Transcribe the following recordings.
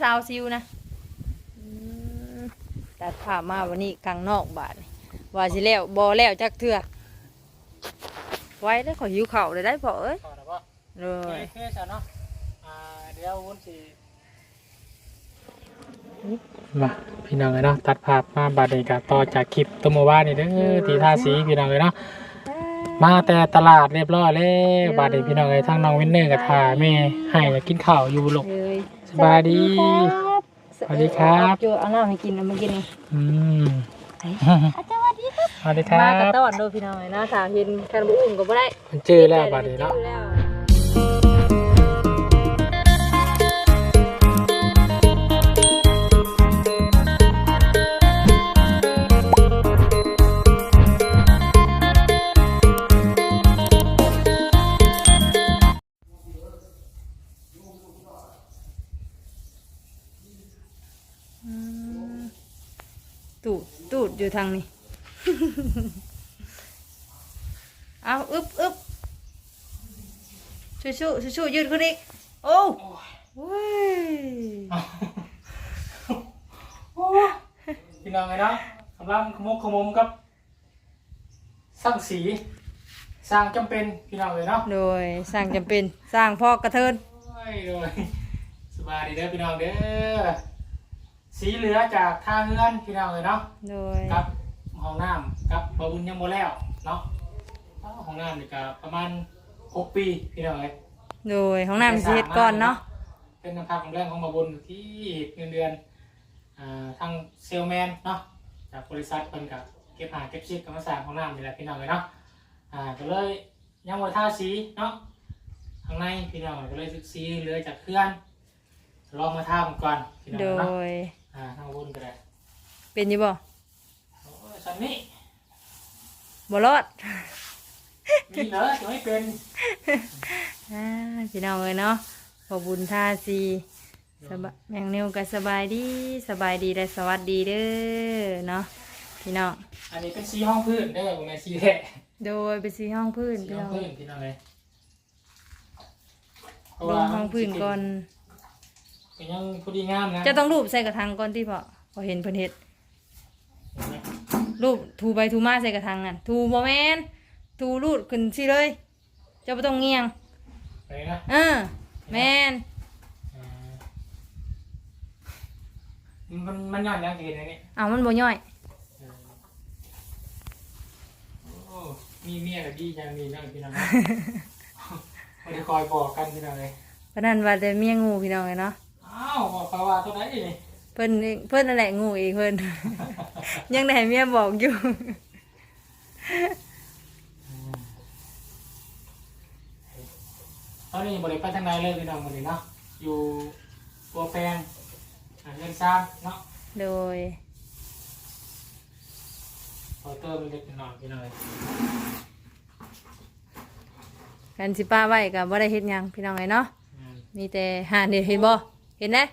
สาวซิวนะอืมตัดภาพมาวันนี้กลางนอกบาทนี่ว่าสิแล้วบ่แล้วจักเทื่อไว้แล้วขอหิวข้าวเลยได้พอเอ้ยก่อนนะพ่อเลโอยเคจ้ะเนาะอ่าเดี๋ยววุ้นสิมาพี่น้องเลยเนาะตัดภาพมาบาดนี้ก็ต่อจากคลิปตัวเมื่อวานนี่เด้อที่ท่าสีพี่น้องเลยเนาะมาแต่ตลาดเรียบร้อยแล้วบาดนี้พี่น้องเลยทั้งน้องวินเนอร์กับทาแม่ให้อยากกินข้าวอยู่หลกเลย สบายดี สวัสดีครับ จูเอาน้ำให้กินเอามากินนี่อืมอาจารย์สวัสดีครับสวัสดีครัมากับตอนโดพี่น้องนะสาวเห็นกันบุ้งก็บ่ได้มันเจอแล้วบาดนี้เนาะ จอแล้ว ทางนี้ เอาอึบอึบชูชูชูชูยืดขึ้นอีก โอ้โว้ยพี่น้องเลยเนาะกำลังขมุกขมุมกับ สร้างสี สร้างจำเป็นพี่น้องเลยเนาะโดยสร้างจำเป็น สร้างพ่อกระเทินโอ้ยเลยสบายดีเด้อพี่น้องเด้อ สีเหลือจากท่าเฮือนพี่น้องเลยเนาะโดยกับห้องน้ำกับบะบุญยังโมแล้วเนาะอ้าวห้องน้ำนี่ก็ประมาณหกปีพี่น้องเลยโดยห้องน้ำสิเฮ็ดก่อนเนาะเป็นน้ำพักของแรงของบะบุญที่เงินเดือนอ่าทางเซลแมนเนาะจากบริษัทเพิ่นกับเก็บหาเก็บชิดกับมาสร้างห้องน้ำนี่แหละพี่น้องเลยเนาะอ่าก็เลยยังบ่ท่าสีเนาะข้างในพี่น้องก็เลยสีเหลือจากเคลื่อนลองมาท่ามันก่อนพี่น้องโดเนาะย อ่าทางบนก็ได้เป็นอยู่บ่โอ้ยสันนี่บ่รอดมีเหรอจะไม่เป็นอ่าพี่น้องเอ้ยเนาะขอบุญท่าสีสบายแมงนิวก็สบายดีสบายดีและสวัสดีเด้อเนาะพี่น้องอันนี้เป็นสีห้องพื้นเด้อผมแม่นสีแท้โดยเป็นสีห้องพื้นสีพี่ห้น้อองงพื้นพี่น้องเลยเพราะลว่างห้องพื้นก่อน เป็นยังพอดีงามนะจะต้องรูปใส่กระถางก่อนที่พอพอเห็นเพิ่นเฮ็ดเห็นไหมรูปถูไปถูมาใส่กระถางนั่นถูบ่แม่นถูรูดขึ้นสิเลยเจ้าบ่ต้องเงียงไปนะเออแม่นอ่ามันมันย้อนยังจะเห็นอันนี้เอามันบ่ย่อยเออโอ้มีเมียกับดีจังมีนะพี่น้องนะ ไม่ได้คอยบอกกันพี่น้องเลย เพราะนั้นว่าแต่เมียงูพี่น้องเอ้ยเนาะ อ้าวบอกเขาว่าตัวไหนนี่เพิ่นเองเพิ่นนั่นแหละงูอีกเพิ่น ยังได้ให้เมียบอกอยู่ ตอนนี้บริไปทางไหนเลยพี่น้องวันนี้เนาะอยู่ตัวแปลงอ่าเรือนซ่านเนาะโดย พอเติมเล็กน้อยพี่น้องเลยกันสิป้าไว้ก็บ่ได้เฮ็ดหยังพี่น้องเอ้ยเนาะ อืมมีแต่หาเด็เห็นบ่ เห็นได้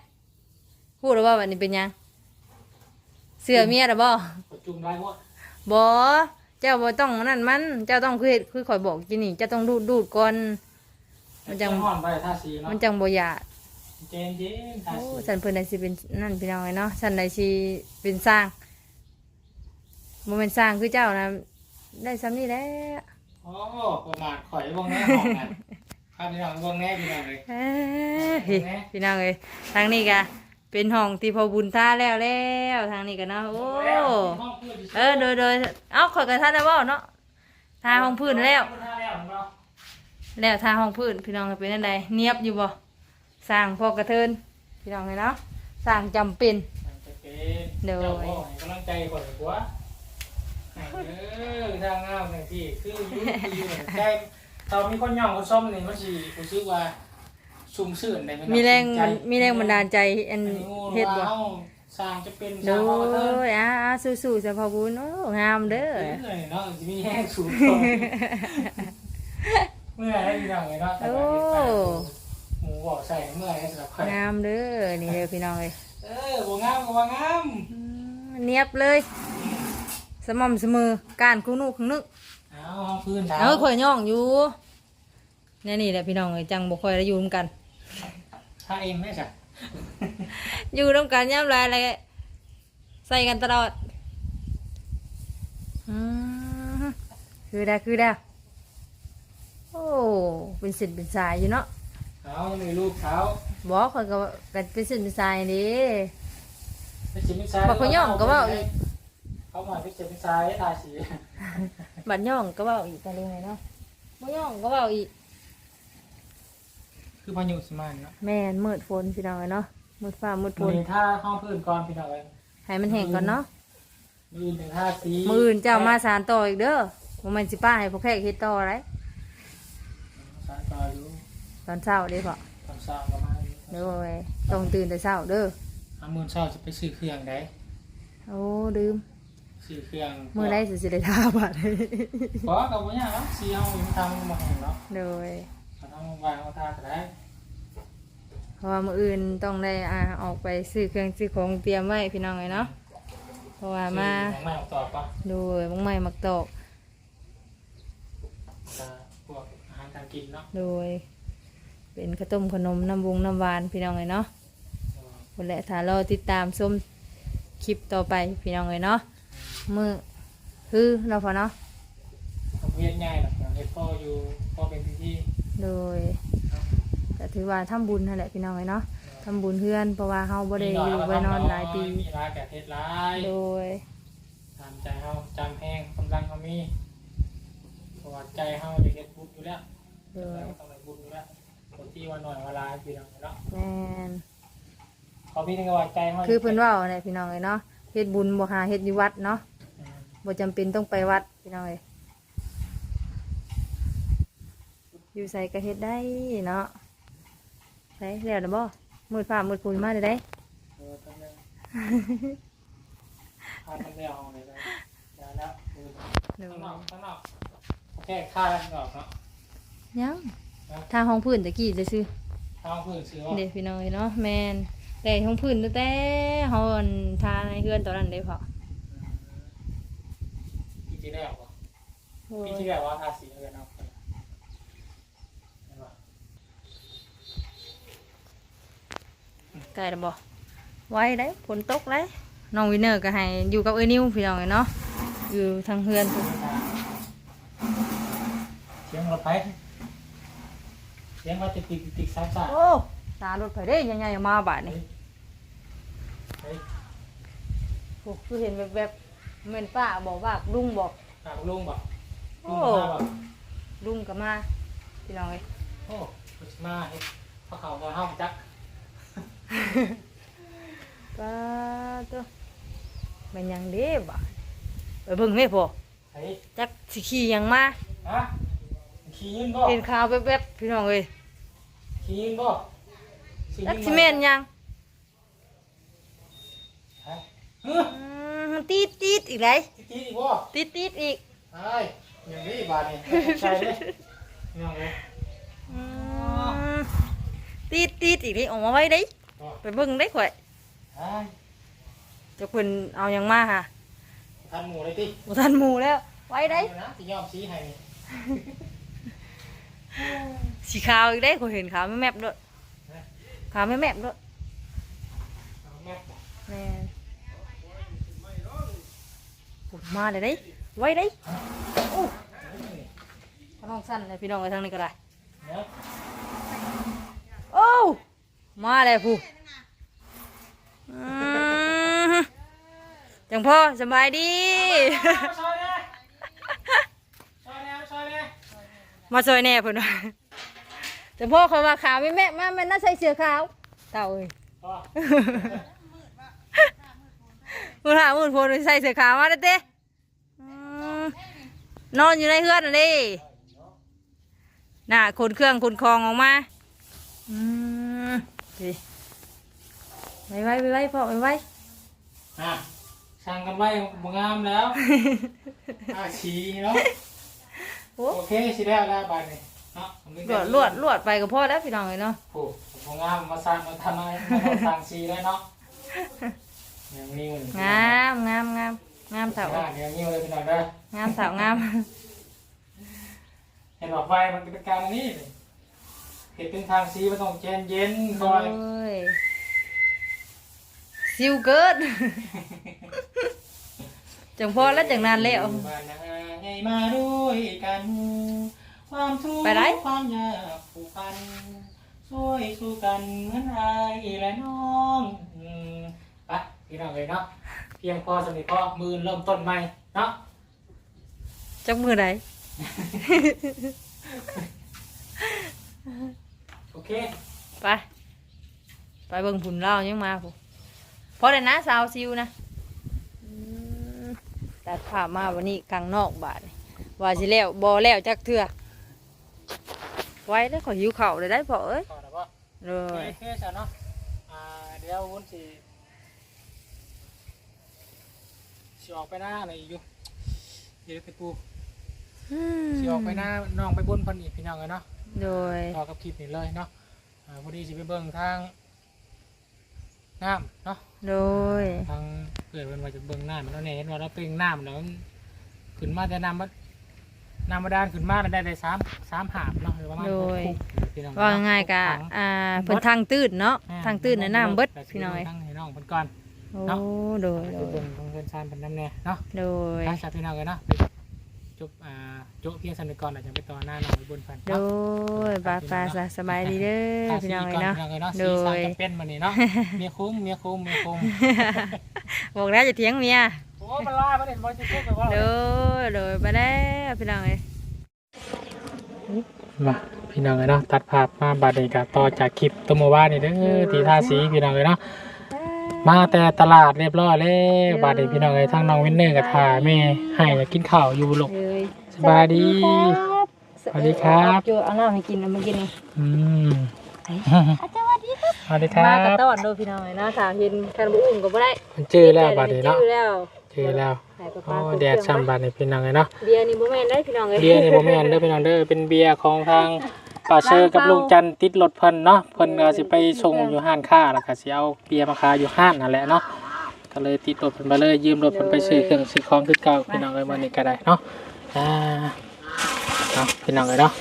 พูดแล้วว่าวันนี้เป็นหยัง เสื้อเมียหรือบ่ประจุมไล่หมดบ่เจ้าบ่ต้องนั่นมัน เจ้าต้องคือเฮ็ดคือข่อยบอกกินนี่เจ้าต้องดูดดูดก่อน มันจังห่อนไปท่าสีเนาะมันจังบ่อยากเจนเจนท่าโอ้สีฉันเพิ่นได้สิเป็นนั่นพี่น้องไอ้เนาะฉันได้สิเป็นสร้างบ่แม่นสร้างคือเจ้านะได้ซ้ำนี่แหละ โอ้ประมาทข่อยวงแน่หอมกัน ข้าวพี่น้องวงแน่พี่น้องเลยเอ้ยพี่พี่น้องเอ้ยทางนี้ก็เป็นห้องที่พอบุญท่าแล้วแล้วทางนี้ก็เนาะโอ้เออโดยโดยเอ้าข่อยกับท่านได้บ่เนาะทาห้องพื้นแล้วท่าแล้วของเราแล้วทาห้องพื้นพี่น้องเป็นอันใดเนียบอยู่บ่สร้างพอกระเทินพี่น้องเลยเนาะสร้างจำเป็นจะเป็นเดี๋ยวเจ้าพ่อให้กำลังใจก่อนดีกว่าให้เออทางงามหน่อยพี่คืออยุ่คืออยู่เนี่ยใจ ตอนมีคนย่องคนส้มนี่มันสิรู้สึกว่าชุ่มชื่นได้ไหมมีแรงใจมีแรงบันดาลใจอันอันนี้งูเฮ็ดบ่ว่าอาสร้างจะเป็นสโดร้างพ่อกระเทินยอ่าๆสู้ๆเฉพาะบุญโอ้งามเด้อเอ้ยเนาะจะมีแห้งสูงก่อนเมื่อยให้พี่น้องเลยเนาะแต่ว่าเฮ็ดไปหมูบอกใส่เมื่อยให้สำหรับใครงามเด้อนี่เด้อพี่น้องเอ้ยเออบ่งามก็ว่างามอืมเนียบเลย สม่ำเสมอการคู่นูข้างนึก เอาห้องพื้นดาวเออข่อยย่องอยู่แนี่นี่แหละพี่น้องเอ้ยจังบ่ค่อยได้อยู่นำกัน ถ้าเองไม่ใช่อยู่ร่วมกันย่ำลายอะไรใส่กันตลอดอืมคือได้คือได้โอ้เป็นสินเป็นสายอยู่เนาะเขายังมีลูกเขาบอกคนก็กันเป็นสินเป็นสายนี่ไม่ชิมไม่ใช่บอกเขาย่องก็ว่าอีก เขามาพิจิตรไม่ใช่ทาสี บัดย่องก็เว่าอีกกันเลยไงเนาะบ่ย่องก็เว่าอีก คือพายุสมานเนาะแม่นมืดฝนพี่น้องเอ้ยเนาะมืดฟ้ามืดฝมือนนี้ถ้าห้องพื้นก่อนพี่น้องเอ้ยให้มันแห้งก่อนเนาะมืออื่นถึงท่าสีมืออื่นเจ้ามาสารต่ออีกเด้อบ่แมันสิป้าให้พวกแขกเฮ็ดต่อไรสารต่ออยู่ตอนเช้าเด้อพ่อตอนเช้าก็มาอยู่เด้อเว้ยต้องตื่นแต่เช้าเด้ออามือเช้าจะไปซื้อเครื่องได้โอ้ลืม ซื้อเครื่องมื้อใดสิสิได้ทาบัดเพราะกับว่าอย่างเนาะสีเอาอยู่ทางมาแห่งเนาะโดยเขาทำวางเอาทาก็ได้เพราะว่ามื้ออื่นต้องได้อ่าออกไปซื้อเครื่องซื้อของเตรียมไว้พี่น้องเอ้ยเนาะเพราะว่ามาซื้อของมาเอาต่อปะโดยมังไม้มักตอกจะพวกอาหารการกินเนาะโดย เป็นข้าวต้มขนมน้ำวงน้ำหวานพี่น้องเอ้ยเนาะคนแหละถ้ารอติดตามชมคลิปต่อไปพี่น้องเลยเนาะ มือคือเราะพอเนาะทำเวียนง่ายหรอกอย่างเฮ็ดพ่ออยู่พ่อเป็นพิธีโดยก็ถือว่าทำบุญนั่นแหละพี่น้องเลยเนาะทำบุญเพื่อนเพราะว่าเฮาบ่ได้อยู่ไว้นอนหลายปีมีร้ายแก่เฮ็ดร้ายโดยตามใจเฮาจำแห้งกำลังเฮามีเพราะว่าใจเฮาจะเฮ็ดบุญอยู่แล้วโดยเราต้องได้บุญอยู่แล้วคนที่ว่าหน่อยเวลาพี่น้องเนาะแม่นขอพี่นึงก็ว่าใจเฮาคือเพิ่นเว่าเนี่ยพี่น้องเลยเนาะเฮ็ดบุญบ่หาเฮ็ดอยู่วัดเนาะอืม บ่จำเป็นต้องไปวัดพี่น้องเลยอยู่ใส่ก็เฮ็ดได้เนาะใส่แล้วนะบ่มืดฟ้ามืดฝนมาได้ได้เออตั้งแต่พาตั้งแต่เอาเลยนะอย่าแล้วเออโดยข้างนอกข้างนอกแค่ค่าข้างนอกเนาะยังทางห้องพื้นตะกี้จะซื้อทางพื้นซื้อว่าเด็กพี่น้องเนาะแมนแต่ห้องพื้นตั้งแต่เฮาอั่นทาในเฮือนตอนนั้นเด้พอปี ที่แล้ววะโอ้ปียที่แล้วว่าทาสีเงินเอาเห็นปะไกลแล้วบ่ไว้ได้ฝนตกเลยน้องวินเนอร์ก็ให้อยู่กับเอ้ยนิวพี่น้องเนาะอยู่ทางเฮือนพุ่นเสียงรถไฟเสียงว่าติดติดติดสายสายโอ้ตารถไฟเด้ใหญ่ๆมาบาดนี้เฮ้ย โอ้คือเห็นแบบๆ แม่นป้าบอกว่าลุงบอกตามลุงบอกโอ้ลุงมาบอกลุงก็มาพี่น้องเอ้ยโอ้มาเฮ้ยพอเขามาห้องจักป้าตัวแม่นหยังเด้บาดไปเบิ่งแม่พ่อเฮ้ยจักสิขี่หยังมาฮะขี่ยืนบ่เห็นข่าวแวบๆพี่น้องเอ้ยขี่ยืนบ่ขี่จักยืสิแม่นหยังฮะ เฮ้ยอืมตีดตีดอีกไรติดติดอีกบ่ตีดตีดอีกไอ้อย่างนี้บาดนี่ใช่เลยยังไงอืมตีดตีดอีกเลยออกมาไว้ได้บ่ไปเบิ่งได้ข่อยไอ้เจะเพิ่นเอาหยังมาค่ะทันหมูเลยติบ่ทันหมู่แล้ว ไว้ได้นะสิยอมชี้ให้นี่สีขาวอีกได้ข่อยเห็นขาวแม่ๆด้วยขาวแม่ๆด้วยเอาแม่แม่ปวด มาเลยได้ไว้ได้โอ้พน้องสั้นเลยพี่น้องไปทางนี้ก็ได้เนาะโอ้มาเลยผู้อืมจังพ่อสบายดีซอยแน่ซอยแน่ซอยแน่มาซอยแหน่เพิ่นว่าจังพ่อเขาว่าขาวไม่แม่มาแม่น่าใส่เสื้อขาวเต่าเอ้ยก็มือหามือโพนใส่เสื้อขาวมาเด้อเต้อืม นอนอยู่ในเฮือนน่ะดิน่ะขนเครื่องขนคองออกมา อืมดิไว้ไว้ไว้ไว้พ่อไว้ไว้ อะช่างกันไว้บ่งามแล้ว อาชีเนาะ โอ้โอเคสิได้แล้วบาดนี้เนาะผมนึกลวดลวดลวดไปกับพ่อแล้วพี่น้องเลยเนาะ โอ้บ่งามมาสร้างมาทำอะไรมาสร้างชีได้เนาะอย่างนี้มันงามงามงาม งามเสาอย่างนี้เลยพี่น้องเด้องามเสางาม เห็นบอกไฟมันเป็นการอันนี้นี่เห็นเป็นทางสีมันต้องเย็นเย็นๆคอยโอ้ยซิวเกิดจังพอแล้วจังนานแล้วบ้านนาให้มาด้วยกัน ความทุกข์ไปไหน ความยากผูกพันช่วยสู้กันเหมือนไรและน้องอืมไปพี่น้องเลยเนาะ เพียงพอสำหรับพ่อมือเริ่มต้นใหม่เนาะจักมือใด โอเคไป ไปเบิ่งผุนเล่ายังมาผู้พอได้นะสาวซิวนะอืมตัดภาพมาวันนี้กลางนอกบาทนี่ว่าสิแล้วบ่แล้วจักเทื่อไว้แล้วขอหิวข้าวเลยได้พอเอ้ยต่อแล้วป่ะเลโอยเคจ้ะเนาะอ่าเดี๋ยววุ้นสิ สิออกไปหน้าอะไรอีกอยู่เดี๋ยวไปปูอืมสิออกไปหน้าน้องไปบนพันอีกพี่น้องเลยเนาะโดยต่อกับคลิปนี้เลยเนาะอ่าพอดีสิไปเบิ่งทางน้ำเนาะโดยทางเกิดเป็นว่าจะเบิ่งน้ำแล้วเนี่ยเห็นว่าเราเป็นน้ำแล้วมันขึ้นมาแต่น้ำมันน้ำบาดาลขึ้นมาแล้วได้ได้สามสามหาบเนาะหรือประมาณหกคุกพี่น้องว่าง่ายๆกะหถังอ่าเพิ่นทางตื้นเนาะอ่ทางตื้นในะน้ำเบิดพี่น้อยทางให้น้องเพิ่นก่อน โอ้เนาะ โดยไปโดยเบิ่งทาง เพิ่นชานเพิ่นน้ำแน่เนาะโดย ทางชาพี่น้องเลยเนาะไปจบอ่าโจะเพียงสันนิก่อนแล้วจะไปต่อหน้าน้องไปบนพันโดเนาะยบาปาสะสบายดีเด้อทาพี่สีน้องก่อนเนาะ พี่น้องเลยเนาะโดสีสันย จะเป็นมันนี่เนาะเมียคุ้มเมียคุ้มเมียคุ้มบอกแล้วจะเถียงเมีย โอ้มันล่ามันเห็นบอลจะเช็คไปว่า โดยโดยไปแล้วพี่น้องเอ้ย มาพี่น้องเลยเนาะตัดภาพมาบัดนี้ก็ต่อจากคลิปตัวเมื่อวานนี่เด้อที่ท่าสีพี่น้องเลยเนาะ มาแต่ตลาดเรียบร้อยแล้วบัดนี้พี่น้องเลยทั้งน้องวินเนอร์กับทาแม่ให้อยากกินข้าวอยู่ลูกเลยสบายดี สวัสดีครับ จูเอาน้ำให้กินเอามากินนี่อืมอาจารย์สวัสดีครับสวัสดีครัมากระบต้อนโดยพี่น้องเอ้ยเนาะถ้าเห็นคันบ่อุ่นก็บ่ได้มันจื้อแล้วบัดนี้เนาะจื้อแล้วจื้อแล้วให้ป้าโอ้ป้าแดดช่ำบัดนี้พี่น้องเลยเนาะเบียร์นี่บ่แม่นได้พี่น้องเอ้ยเบียร์นี่บ่แม่นเด้อพี่น้องเด้อเป็นเบียร์ของทาง ป่าเชอร์กับลุงจันทร์ติดรถเพิ่นเนาะเพิ่นก็สิไปส่งอยู่ห้านค้าแล้วก็สิเอาเบียร์มาขายอยู่ห้านนั่นแหละเนาะก็เลยติดรถเพิ่นมาเลยยืมรถเพิ่นไปซื้อเครื่องซื้อของคือเก่าพี่น้องเอ้ยมื้อนี้ก็ได้เนาะอ่าเนาะพี่น้องเอ้ยเนาะ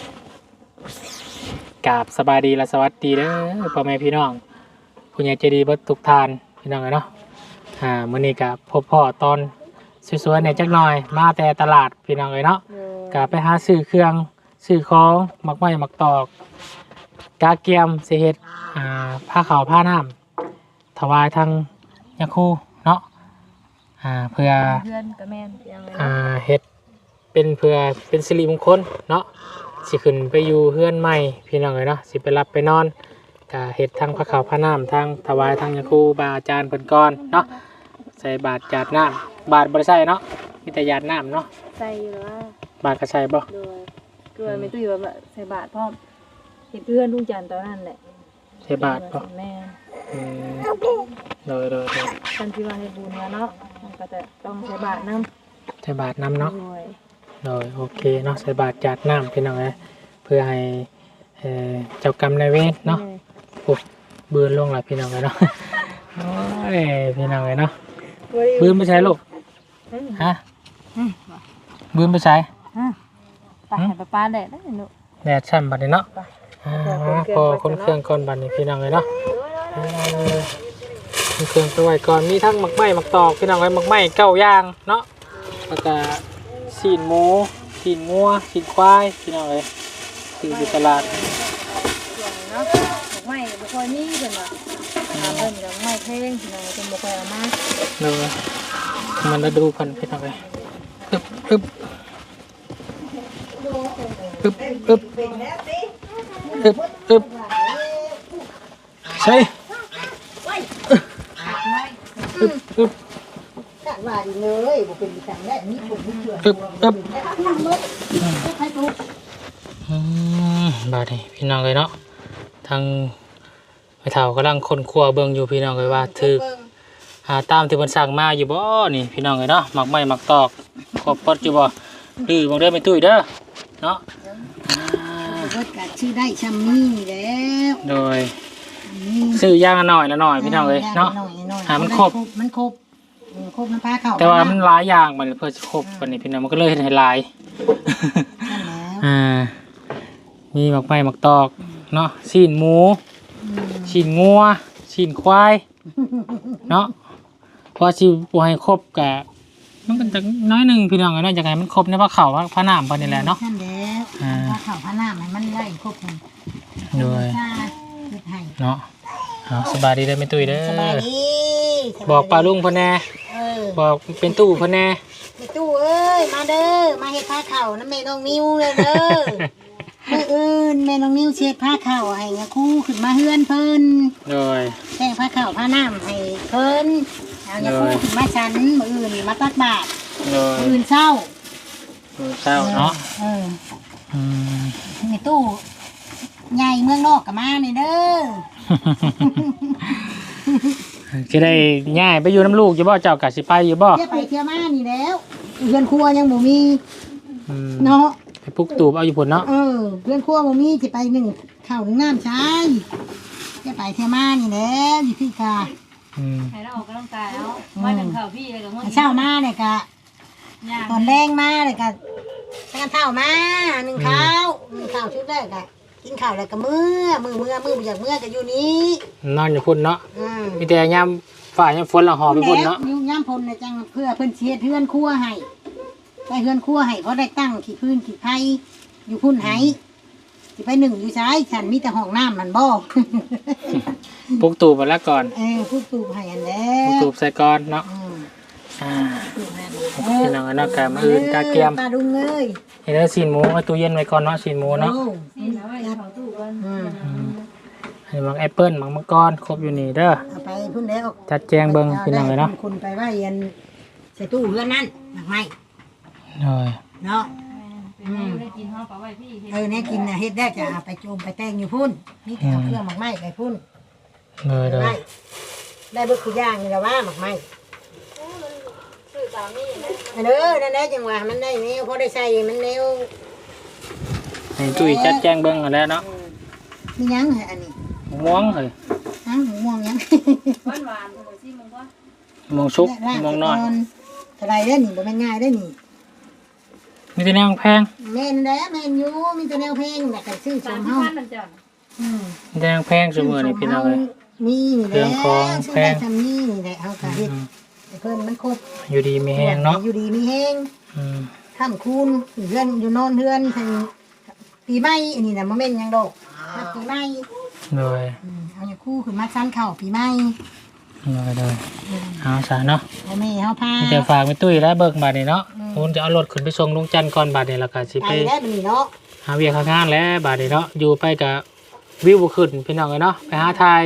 กราบสบายดีและสวัสดีเด้อพ่อแม่พี่น้องผู้ใหญ่ใจดีเบิดทุกท่านพี่น้องเอ้ยเนาะอ่ามื้อนี้ก็พบพ่อตอนสวยๆเนี่ยจักหน่อยมาแต่ตลาดพี่น้องเอ้ยเนาะโดยกาไปหาซื้อเครื่อง ซื้อของหมักไม้หมักตอก กาเกียมเสเฮ็ดอ่าผ้าขาวผ้าน้ำถวายทางยาคูเนาะอ่าเพื่อเพื่อนก็แม่นพี่น้องเอ้ยอ่าเนาะเฮ็ดเป็นเพื่อเป็นสิริมงคลเนาะสิขึ้นไปอยู่เฮือนใหม่พี่น้องเลยเนาะสิไปรับไปนอนกาเฮ็ดทางผ้าขาวผ้าน้ำทางถวายทางยาคูบาอาจารย์เพิ่นก่อนเนาะใส่บาตรจาดน้ำบาตรบ่ได้ใส่เนาะมีแต่หยาดน้ำเนาะใส่อยู่แล้วบาตรก็ใส่บ่โดย เกลือไม่ตุ้ยว่าใส่บาทพร้อมเห็นเพื่อนลุงจันทร์ตอนนั้นแหละใส่บาตรบ่แม่อืมเลยเลยเลยท่านที่ว่าให้บุญแล้วเนาะมันก็จะต้องใส่บาทน้ำใส่บาทน้ำเนาะ ด้วยเลยโอเคเนาะใส่บาทจัดน้ำพี่น้องเลยเพื่อให้เอ่อเจ้ากรรมนายเวรเนาะปุ๊บบืนลงละพี่น้องเลยเนาะโอ้ยพี่น้องเลยเนาะบืนไปใช้ลูกฮะบืนไปใช้ ไปให้ป้าป้าแดดได้หนูแดดช่ำบัดนี้เนาะอ่าพอคนเครื่องก่อนบัดนี้พี่น้องเลยเนาะเออคนเครื่องไปไว้ก่อนมีทั้งหมักไหม้หมักตอกพี่น้องเลยหมักไหม้เก้าอย่างเนาะแล้วก็สีนหมูสีนงัวสีนควายพี่น้องเลยซื้ออยู่ตลาดส่วนเนาะดอกไม้บ่ค่อยมีเพิ่นว่าหาเพิ่นดอกไม้แพงพี่น้องเพิ่นบ่ค่อยเอามาเลยมันจะดูพันพี่น้องเลยอึบอึบ อึบอึบอึบอึบใช่อึบอึบว่าดีเลยบ่เป็นจังได้มีคนมีเชื่ออึบอึบให้ลูกอืมบาดนี่พี่น้องเลยเนาะทางไปเฒ่ากำลังคนครัวเบิ่งอยู่พี่น้องเลยว่าถือหาตามที่มันสั่งมาอยู่บ่นี่พี่น้องเลยเนาะหมักไม้หมักตอกขอบปดอยู่บ่ดื้อบ่เด้อไม่ตุ้ยเด้อ เนาะอ่ารถกัดชื่อได้ชัมมี่แล้วโดยนี่ซื้อย่างละหน่อยละหน่อยพี่น้องเลยเนาะหามันครบมันครบเออครบน้ำปลาเข้าแต่ว่ามันหลายอย่างมันเพื่อจะครบวันนี้พี่น้องมันก็เลยเห็นให้หลายนั่นแล้วอ่ามีหมักไม้หมักตอกเนาะชีนหมูชีนงัวชีนควายเนาะเพราะว่าสิบ่ให้ครบกะมันก็จะน้อยหนึงพี่น้องเนาะอยากให้มันครบในพระเขาพระน้ำเพิ่นนี่แหละเนาะ นั่นแหละอ่าพระเขาพระน้ำให้มันไล่ครบกันโดยจ้าเฮ็ดให้เนาะเอาสบายดีเด้อแม่ตุ้ยเด้สบายอดีสยดีบอกปลาลุงเพิ่นแน่เออบอกเป็นตู้เพิ่นแน่ แม่ตู้เอ้ยมาเด้อมาเฮ็ดผ้าเข่าน้ำแม่น้องนิ้วเลยเด้อมื่ออื่นแม่น้องนิ้วเช็ดผ้าเข่าให้ยาคู่ขึ้นมาเฮือนเพิ่นโดย แต่งผ้าเข่าผ้าน้ำให้เพิ่นเอายาคู่ขึ้นมาชั้นมื่ออื่นมาตักบาตรโดยมื่ออื่นเศร้า เศร้าเนาะเออ อืมในตู้ใหญ่เมืองนอกกับมานี่เด้อ สิได้ย้ายไปอยู่น้ำลูกอยู่บ่เจ้ากะสิไปอยู่บ่เที่ยวไปเที่ยวมานี่แล้วเพื่อนครัวยังบ่มีอืมเนาะ ไปปลุกตูบเอาอยู่พุ่นเนาะเออเพื่อนครัวบ่มีสิไปหนึ่งข้าวหนึ่งน้ำใช้เที่ยวไปเที่ยวมานี่แล้วอยู่ที่กาอืมให้เราออกกำลังกายเอามาถึงข่าวพี่เลยกับมึงเช้ามาเนี่ยกะ ย่างตอนแรงมาเลยกะ ทานข้าวมาหนึ่งข้าวหนึ่งข้าวชุดแรกกะกินข้าวแล้วก็มื้อมือมื้อมือบ่อยากมื้อก็อยู่นี้นอนอยู่พุ่นเนาะอืมมีแต่ยามฝ่ายามฝนละหอไปพุ่นเนาะแล้วอยู่ย่ำพลนะจังเพื่อเพิ่นสิเฮ็ดเฮือนครัวให้ไปเฮือนครัวให้เพราะได้ตั้งขี้พื้นขี้ไผอยู่พุ่นให้สิไปหนึ่งอยู่ซ้ายฉันมีแต่ห้องน้ำมันบ่ปลุกตูบมาแล้วก่อนเออพูดตูบให้อันแล้ปลุกวตูบใส่ก่อนเนาะอืม อ่าตูบให้อันพี่น้องเนาะกะมาอื่นกะเกียมปลาดุงเอ้ยเฮ็ดให้ซีนหมูเอาตู้เย็นไว้ก่อนเนาะซีนหมูเนาะโอ้นี่นะไว้เขาตู้กันอืมให้มังแอปเปิ้ลมังมังกรครบอยู่นี่เด้อเอาไปพุ่นแล้วจัดแจงเบิ่งพี่น้องเลยเนาะคุณไปว่าเย็นใส่ตู้เรือนนั่นหนักไหมโดยเนาะเป็นไงได้กินห้องปลาไว้พี่เออเนี่ยกินน่ะเฮ็ดได้จะเอาไปโจมไปแต่งอยู่พุ่นนี่แต่เอาเครื่องหมักไหม้ไปพุ่นโดยโดยได้ได้เบิดคือย่างนี่ละว่าหมักไหม้ ซื้อสามีนะ อัน เด้อนั่นแหละจังหวะมันได้แนวพอได้ใส่มันแนวให้ตุ้ยจัดแจงเบิ่งกันแล้วเนาะมีหยังเหรออันนี้ม่วงเฮ้ยหางหมูม่วงหยังหวานหวานหัวซีมึงก็ม่วงชุกม่วงน้อยเท่าไรได้อนี่บ่แม่นง่ายได้อนี่มีแต่แนวแพงแม่นแหล้วแม่นอยู่มีแต่แนวเพลงแต่ก็ซื้อสสามมที่เฮาบ้านนั่นจ้ะอืม มีแต่แนวแพงซุมื้อนี่พี่น้องเอ้ยมีนี่แหเครื่ละองของซื้อแพได้งทำนี่นี่แหละเฮาก็เฮ็ด อืม ให้เพิ่นมันครบอยู่ดีมีแฮงเนาะอยู่ดีมีแฮงอืมค่ำคูณเฮือนอยู่นอนเฮือนให้ปีใหม่อันนี้น่ะบ่แม่นหยังดอกมาปีใหม่โดยอืมเอาอย่างคู่ขึ้นมาซันเข้าปีใหม่โดยโดยเอาซะเนาะพ่อแม่เฮาพามีแต่ฝากไปตุ้ยแล้วเบิกบาดนี่เนาะผมจะเอารถขึ้นไปส่งลุงจันทร์ก่อนบาดนี่แล้วก็สิไปไปแล้วบัดนี้เนาะหาเวียกหางานแล้วบาดนี่เนาะอยู่ไปกับวิวบ่ขึ้นพี่น้องเอ้ยเนาะไปหาทาย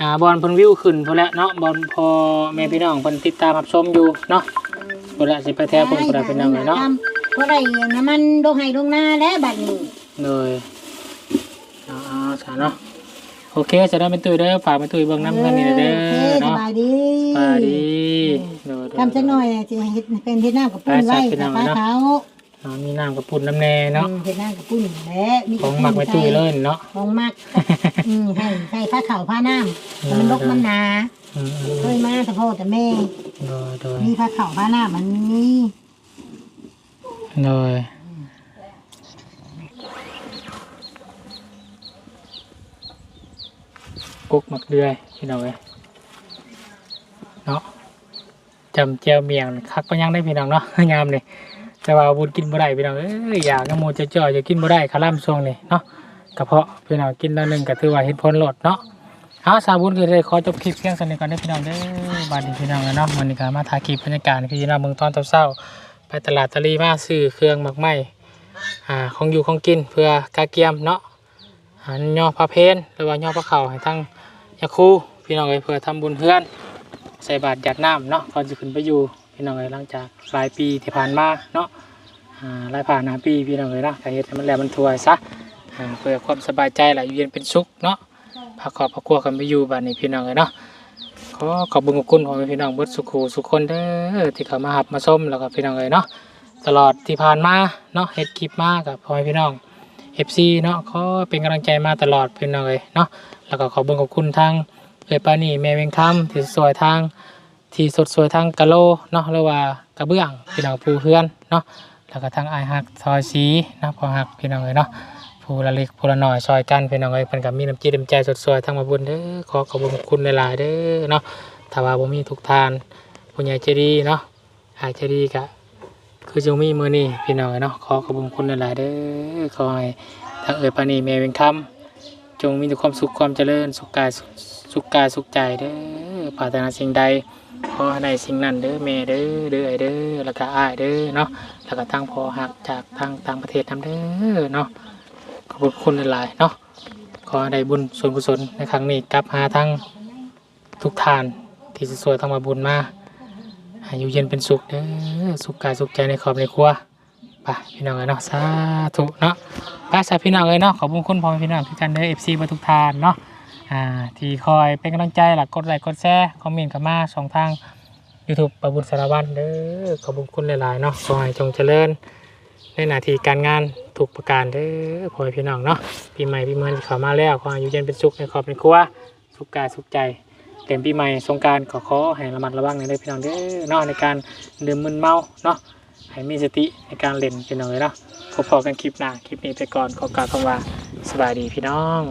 อ่าบอลเพิ่นวิวขึ้นพุ่นแหละเนาะบอลพอแม่พี่น้องเพิ่นติดตามรับชมอยู่เนาะพุ่นละสิไปแท้เพิ่นพุ่นละพี่น้องเอ้ยเนาะเพราะได้น้ำมันลงให้ลงหน้าแล้วบัดนี้เลยเอาเอาซะเนาะโอเคจะได้เป็นตุ้ยเด้อฝากเป็นตุ้ยเบิ่งน้ำเงินนี่เด้โอเคอสเนาะบายดีไปดีโดยโดยทำจักหน่อยจะเฮ็ดเป็นเฮ็ดน้ำกับปุ้นไว้กับฟ้าเขา เอามีน้ำกับปุ่นน้ำแน่เนาะอืมเฮ็ดน้ำกับปุ้นแหละมีของหมักไว้ตุ้ยเลยเนาะ ของหมักอืมให้ให้ผ้าขาวผ้าน้ำให้มันลกมันหนาอืมอืมเคยมาแต่พ่อแต่แม่ โดยโดยมีผ้าขาวผ้าน้ำมันมีโดยกุ๊กหมักเดือยพี่น้องเอ้ยเนาะจำเจียวเมียงคักก็ยังได้พี่น้องเนาะ งามเลย แต่ว่าบุญกินบ่ได้พี่น้องเอ้ยอยากน้ำโมจะจ่อยจะกินบ่ได้คาร่ำช่วงนี้เนาะกระเพาะพี่น้องกินแล้วหนึ่งก็ถือว่าเห็นผลลดเนาะเอาสาบุญก็เลยขอจบคลิปเพียงเท่านี้ก่อนเด้พี่น้องเด้อบาดนี้พี่น้องเอ้ยเนาะวันนี้ก็มาถ่ายคลิปบรรยากาศพี่น้องเมืองตอนเช้าไปตลาดตะลีมาซื้อเครื่องหมักไหม้อ่าของอยู่ของกินเพื่อกาเกียมเนาะย่อพระเพนหรือว่าย่อพระเข่าให้ทั้งยาคูพี่น้องเอ้ยเพื่อทำบุญเพื่อน ใส่บาตรหยัดน้ำเนาะก่อนจะขึ้นไปอยู่ พี่น้องเอ้ยหลังจากหลายปีที่ผ่านมาเนาะอ่าหลายผ่านหาปีพี่น้องเอ้ยเนาะก็เฮ็ดให้มันแล้วมันถวยซะอ่าเพื่อความสบายใจแหละอยู่เย็นเป็นสุขเนาะพาครอบพาครัวกันไปอยู่บ้านนี้พี่น้องเอ้ยเนาะขอขอบคุญขอบคุณพ่อแม่พี่น้องเบิดสุขูสุขคนเด้อที่เข้ามาหับมาส้มแล้วก็พี่น้องเอ้ยเนาะตลอดที่ผ่านมาเนาะเฮ็ดคลิปมากับพ่อแม่พี่น้อง FC เนาะขอเป็นกำลังใจมาตลอดพี่น้องเอ้ยเนาะแล้วก็ขอบคุญขอบคุณทางเอ้ยปานี่แม่เวงคำที่สวยทาง ที่สดสวยทางกะโลเนาะหรือว่ากระเบื้องพี่น้องผู้เพื่อนเนาะแล้วก็ทางไอหักซอยสีนาะพอหักพี่น้องเลยเนาะผู้ละเล็กผู้ละน้อยซอยกันพี่น้องเลยเพิ่นก็มีน้ำจิตน้ำใจสดสวยทางมาบุญเด้อขอขอบคุณหลายๆเด้อเนาะถ้าว่าบ่มีทุกทานผู้ใหญ่ใจดีเนาะหายใจดีกะคือจงมีมือนี่พี่น้องเนาะขอขอบคุณหลายๆเด้อขอให้ทางเอ่ยปานีแม่เป็นคำจงมีแต่ความสุขความเจริญสุขกายสุสุขกายสุขใจเด้อ ปรารถนาสิ่งใดขอให้ได้สิ่งนั้นเด้อแม่เด้อเด้อไอเด้อแล้วก็อ้ายเด้อเนาะแล้วก็ทางพอหักจากทางต่างประเทศทำเด้อเนาะขอบคุณหลายๆเนาะขอให้ได้บุญส่วนกุศลในครั้งนี้กลับหาทั้งทุกทานที่สวยๆทั้งมาบุญมาอายุเย็นเป็นสุขเด้อสุขกายสุขใจในครอบในครัวไปพี่น้องเอ้ยเนาะสาธุเนาะไปสาพี่น้องเอ้ยเนาะขอบคุณพ่อพี่น้องทุกท่านเด้อ FC มาทุกทานเนาะ อ่าที่คอยเป็นกำลังใจหลักกดไลค์กดแชร์คอมเมนต์กันมาสองทาง YouTube ประบุญสารวัตรเด้อขอบคุณหลายๆเนาะขอให้จงเจริญ ในหน้าที่การงานทุกประการเด้อพ่อแม่พี่น้องเนาะปีใหม่ปีเมืองที่เข้ามาแล้วขออายุเย็นเป็นสุขในครอบในครัวสุขกายสุขใจเต็มปีใหม่สงกรารขอขอให้ระมัดระวังในเด้อพี่น้องเด้อเนาะในการดื่มมึนเมาเนาะให้มีสติในการเล่นพี่น้องเลยเนาะพบพอกันคลิปหน้าคลิปนี้ไปก่อนขอกล่าวคำว่าสบายดีพี่น้อง